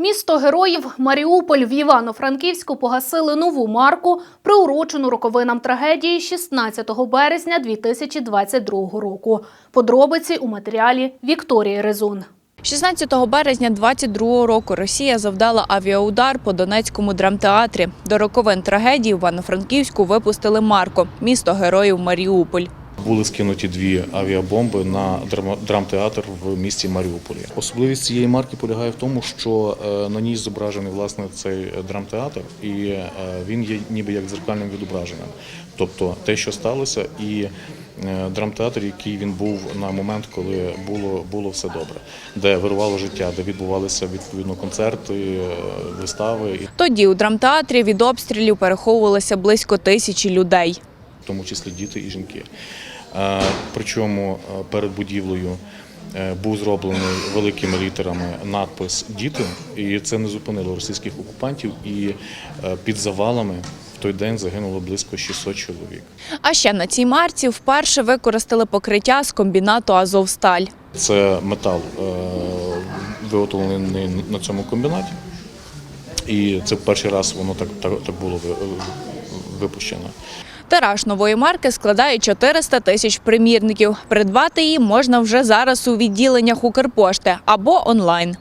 Місто героїв Маріуполь в Івано-Франківську погасили нову марку, приурочену роковинам трагедії 16 березня 2022 року. Подробиці у матеріалі Вікторії Резун. 16 березня 22 року Росія завдала авіаудар по Донецькому драмтеатрі. До роковин трагедії в Івано-Франківську випустили Марко, місто героїв Маріуполь. Були скинуті дві авіабомби на драмтеатр в місті Маріуполі. Особливість цієї марки полягає в тому, що е, на ній зображений власне цей драмтеатр, і е, він є ніби як дзеркальним відображенням. Тобто те, що сталося, і е, драмтеатр, який він був на момент, коли було, було все добре, де вирувало життя, де відбувалися відповідно концерти, вистави. Тоді у драмтеатрі від обстрілів переховувалося близько тисячі людей. Тому числі діти і жінки. Е, Причому е, перед будівлею е, був зроблений великими літерами надпис Діти, і це не зупинило російських окупантів. І під завалами в той день загинуло близько 600 чоловік. А ще на цій марці вперше використали покриття з комбінату Азовсталь. Це метал виготовлений на цьому комбінаті, і це перший раз воно так, так, так було випущено. Тираж нової марки складає 400 тисяч примірників. Придбати її можна вже зараз у відділеннях Укрпошти або онлайн.